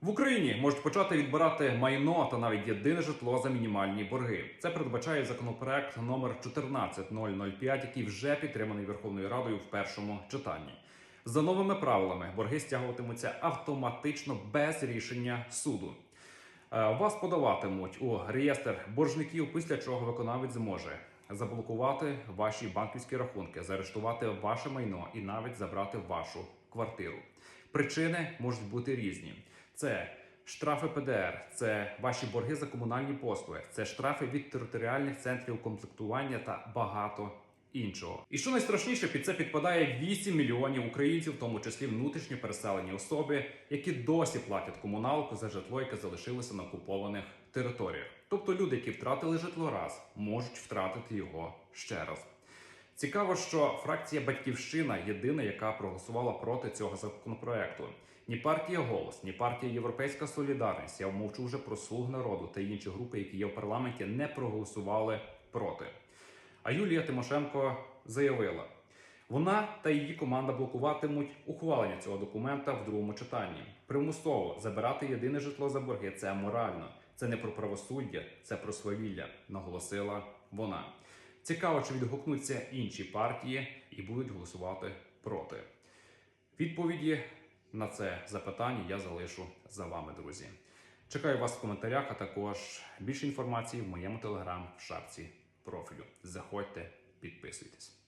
В Україні можуть почати відбирати майно та навіть єдине житло за мінімальні борги. Це передбачає законопроект номер 14005, який вже підтриманий Верховною Радою в першому читанні. За новими правилами борги стягуватимуться автоматично без рішення суду. Е, Вас подаватимуть у реєстр боржників, після чого виконавець зможе заблокувати ваші банківські рахунки, заарештувати ваше майно і навіть забрати вашу квартиру. Причини можуть бути різні: це штрафи ПДР, це ваші борги за комунальні послуги, це штрафи від територіальних центрів комплектування та багато іншого. І що найстрашніше, під це підпадає 8 мільйонів українців, в тому числі внутрішньо переселені особи, які досі платять комуналку за житло, яке залишилося на окупованих територіях. Тобто люди, які втратили житло раз, можуть втратити його ще раз. Цікаво, що фракція Батьківщина єдина, яка проголосувала проти цього законопроекту. Ні партія голос, ні партія Європейська Солідарність. Я мовчу вже про слуг народу та інші групи, які є в парламенті, не проголосували проти. А Юлія Тимошенко заявила, вона та її команда блокуватимуть ухвалення цього документа в другому читанні. Примусово забирати єдине житло за борги це аморально. Це не про правосуддя, це про свавілля, наголосила вона. Цікаво, чи відгукнуться інші партії і будуть голосувати проти. Відповіді на це запитання я залишу за вами, друзі. Чекаю вас в коментарях, а також більше інформації в моєму телеграм в шапці профілю. Заходьте, підписуйтесь.